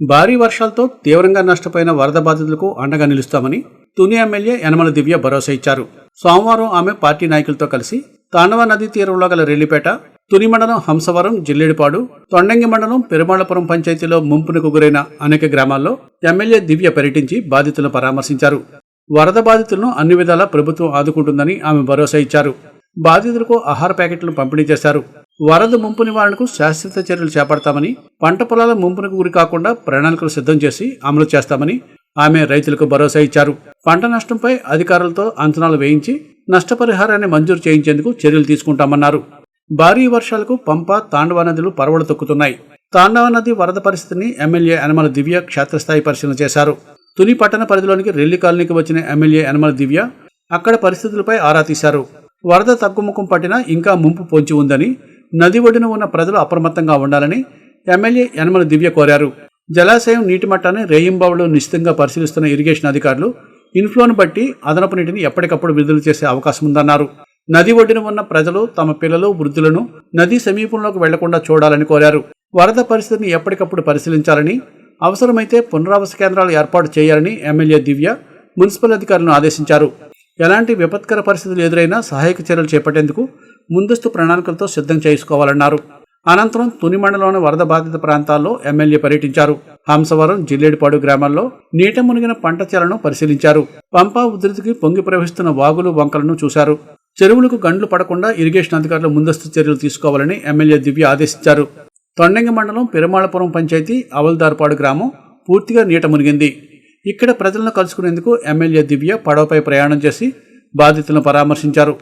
భారీ వర్షాలతో తీవ్రంగా నష్టపోయిన వరద బాధితులకు అండగా నిలుస్తామని Tuni M L A Yanamala Divya భరోసా ఇచ్చారు. సోమవారం ఆమె పార్టీ నాయకులతో కలిసి తాండవ నదీ తీరంలో గల రెల్లిపేట తుని మండలం హంసవరం జిల్లేడిపాడు తొండంగి మండలం పెరుమాళపురం పంచాయతీలో ముంపునకు గురైన అనేక గ్రామాల్లో ఎమ్మెల్యే దివ్య పర్యటించి బాధితులను పరామర్శించారు. వరద బాధితులను అన్ని విధాలా ప్రభుత్వం ఆదుకుంటుందని ఆమె భరోసా ఇచ్చారు. బాధితులకు ఆహార ప్యాకెట్లను పంపిణీ చేశారు. వరద ముంపు నివారణకు శాశ్వత చర్యలు చేపడతామని పంట పొలాల ముంపునకు గురి కాకుండా ప్రణాళికలు సిద్ధం చేసి అమలు చేస్తామని ఆమె రైతులకు భరోసా ఇచ్చారు. పంట నష్టంపై అధికారులతో అంచనాలు వేయించి నష్టపరిహారాన్ని మంజూరు చేయించేందుకు చర్యలు తీసుకుంటామన్నారు. భారీ వర్షాలకు పంప తాండవ నదులు పరవడు తొక్కుతున్నాయి. తాండవ నది వరద పరిస్థితిని ఎమ్మెల్యే యనమల దివ్య క్షేత్రస్థాయి పరిశీలన చేశారు. తుని పట్టణ పరిధిలోనికి రెల్లి కాలనీకి వచ్చిన ఎమ్మెల్యే యనమల దివ్య అక్కడ పరిస్థితులపై ఆరా తీశారు. వరద తగ్గుముఖం పట్టినా ఇంకా ముంపు పొంచి ఉందని నది ఒడ్డున ఉన్న ప్రజలు అప్రమత్తంగా ఉండాలని ఎమ్మెల్యే యనమల దివ్య కోరారు. జలాశయం నీటి మట్టాన్ని రేయింబావులో నిశ్చితంగా పరిశీలిస్తున్న ఇరిగేషన్ అధికారులు ఇన్ఫ్లోను బట్టి అదనపు నీటిని ఎప్పటికప్పుడు విడుదల చేసే అవకాశం ఉందన్నారు. నది ఒడ్డున ఉన్న ప్రజలు తమ పిల్లలు వృద్ధులను నది సమీపంలోకి వెళ్ళకుండా చూడాలని కోరారు. వరద పరిస్థితిని ఎప్పటికప్పుడు పరిశీలించాలని అవసరమైతే పునరావాస కేంద్రాలు ఏర్పాటు చేయాలని ఎమ్మెల్యే దివ్య మున్సిపల్ అధికారులను ఆదేశించారు. ఎలాంటి విపత్కర పరిస్థితులు ఎదురైనా సహాయక చర్యలు చేపట్టేందుకు ముందస్తు ప్రణాళికలతో సిద్ధం చేసుకోవాలన్నారు. అనంతరం తునిమండలోని వరద బాధిత ప్రాంతాల్లో ఎమ్మెల్యే పర్యటించారు. హంసవరం జిల్లేడిపాడు గ్రామాల్లో నీట మునిగిన పంట చేలను పరిశీలించారు. పంపా ఉధృతికి పొంగి ప్రవహిస్తున్న వాగులు వంకలను చూశారు. చెరువులకు గండ్లు పడకుండా ఇరిగేషన్ అధికారులు ముందస్తు చర్యలు తీసుకోవాలని ఎమ్మెల్యే దివ్య ఆదేశించారు. తొండంగి మండలం పెరుమాళపురం పంచాయతీ అవల్దార్పాడు గ్రామం పూర్తిగా నీట మునిగింది. ఇక్కడ ప్రజలను కలుసుకునేందుకు ఎమ్మెల్యే దివ్య పడవపై ప్రయాణం చేసి బాధితులను పరామర్శించారు.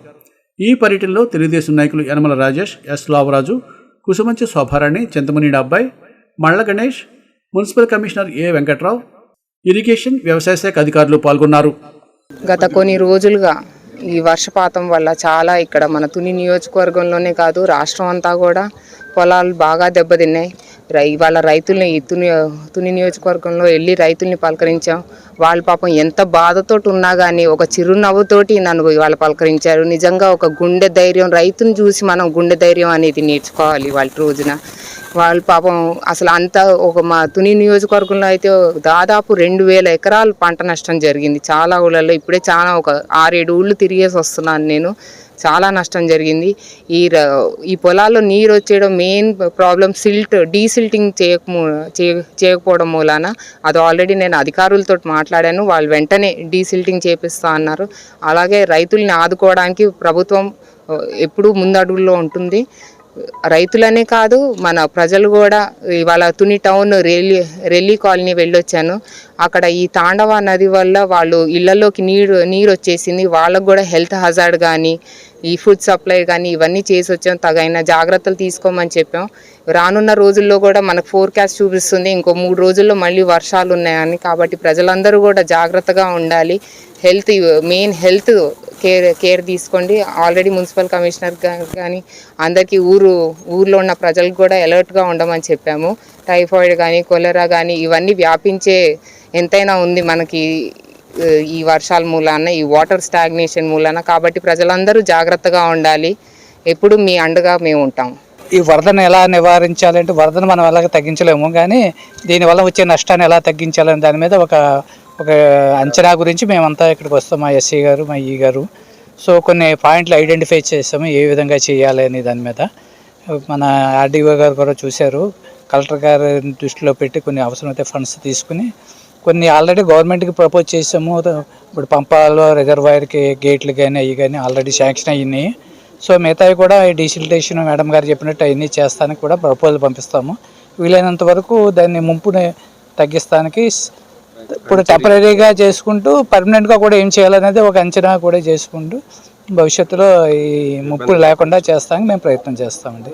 ఈ పర్యటనలో తెలుగుదేశం నాయకులు Yanamala Rajesh S Lavaraju Kusumanchi Shobharani Chintamaneni Abbai Malla Ganesh municipal commissioner A Venkatrao irrigation వ్యవసాయ శాఖ అధికారులు పాల్గొన్నారు. గత కొన్ని రోజులుగా ఈ వర్షపాతం వల్ల చాలా ఇక్కడ మన తుని నియోజకవర్గంలోనే కాదు రాష్ట్రం అంతా కూడా పొలాలు బాగా దెబ్బతిన్నాయి. రై వాళ్ళ రైతుల్ని ఈ తుని తుని నియోజకవర్గంలో వెళ్ళి రైతుల్ని పలకరించాం. వాళ్ళు పాపం ఎంత బాధతోటి ఉన్నా కానీ ఒక చిరునవ్వుతోటి నన్ను ఇవాళ పలకరించారు. నిజంగా ఒక గుండె ధైర్యం రైతుని చూసి మనం గుండె ధైర్యం అనేది నేర్చుకోవాలి వాళ్ళ రోజున. వాళ్ళు పాపం అసలు అంత ఒక మా తుని నియోజకవర్గంలో అయితే దాదాపు రెండు వేల ఎకరాలు పంట నష్టం జరిగింది. చాలా ఊళ్ళల్లో ఇప్పుడే చాలా ఒక ఆరేడు ఊళ్ళు తిరిగేసి వస్తున్నాను నేను. చాలా నష్టం జరిగింది. ఈ ర- ఈ పొలాల్లో నీరు వచ్చేయడం మెయిన్ ప్రాబ్లం సిల్ట్ డీసిల్టింగ్ చేయకము చేయకపోవడం మూలాన. అది ఆల్రెడీ నేను అధికారులతో మాట్లాడాను. వాళ్ళు వెంటనే డీసిల్టింగ్ చేపిస్తా అన్నారు. అలాగే రైతుల్ని ఆదుకోవడానికి ప్రభుత్వం ఎప్పుడూ ముందడుగుల్లో ఉంటుంది. రైతులనే కాదు మన ప్రజలు కూడా ఇవాళ తుని టౌన్ రెల్లీ రెల్లీ కాలనీ వెళ్ళొచ్చాను. అక్కడ ఈ తాండవ నది వల్ల వాళ్ళు ఇళ్ళలోకి నీరు నీరు వచ్చేసింది వాళ్ళకు కూడా హెల్త్ హజార్డ్ కానీ ఈ ఫుడ్ సప్లై కానీ ఇవన్నీ చేసి వచ్చాం. తగిన జాగ్రత్తలు తీసుకోమని చెప్పాం. రానున్న రోజుల్లో కూడా మనకు ఫోర్కాస్ట్ చూపిస్తుంది. ఇంకో మూడు రోజుల్లో మళ్ళీ వర్షాలు ఉన్నాయని. కాబట్టి ప్రజలందరూ కూడా జాగ్రత్తగా ఉండాలి. Health main health care care తీసుకోండి. ఆల్రెడీ మున్సిపల్ కమిషనర్ కానీ అందరికీ ఊరు ఊర్లో ఉన్న ప్రజలకు కూడా అలర్ట్గా ఉండమని చెప్పాము. టైఫాయిడ్ కానీ కొలెరా కానీ ఇవన్నీ వ్యాపించే ఎంతైనా ఉంది మనకి ఈ వర్షాల మూలాన ఈ వాటర్ స్టాగ్నేషన్ మూలాన కాబట్టి ప్రజలందరూ జాగ్రత్తగా ఉండాలి. ఎప్పుడు మీ అండగా మేము ఉంటాం. ఈ వరదను ఎలా నివారించాలంటే వరదను మనం ఎలాగ తగ్గించలేము కానీ దీనివల్ల వచ్చే నష్టాన్ని ఎలా తగ్గించాలని దాని మీద ఒక ఒక అంచనా గురించి మేమంతా ఇక్కడికి వస్తాం మా ఎస్సీ గారు మా ఈ గారు. సో కొన్ని పాయింట్లు ఐడెంటిఫై చేస్తాము ఏ విధంగా చేయాలి అనే దాని మీద. మన ఆర్డీఓ గారు కూడా చూశారు. కలెక్టర్ గారు దృష్టిలో పెట్టి కొన్ని అవసరమైతే ఫండ్స్ తీసుకుని కొన్ని ఆల్రెడీ గవర్నమెంట్కి ప్రపోజ్ చేసాము. ఇప్పుడు పంపాలో రిజర్వాయర్కి గేట్లు కానీ అవి కానీ ఆల్రెడీ శాంక్షన్ అయినాయి. సో మిగతావి కూడా ఈ మేడం గారు చెప్పినట్టు అవన్నీ చేస్తానికి కూడా ప్రపోజల్ పంపిస్తాము. వీలైనంత వరకు దాన్ని ముంపుని తగ్గిస్తానికి ఇప్పుడు టెంపరీగా చేసుకుంటూ పర్మనెంట్గా కూడా ఏం చేయాలనేది ఒక అంచనా కూడా చేసుకుంటూ భవిష్యత్తులో ఈ ముప్పులు లేకుండా చేస్తానికి మేము ప్రయత్నం చేస్తామండి.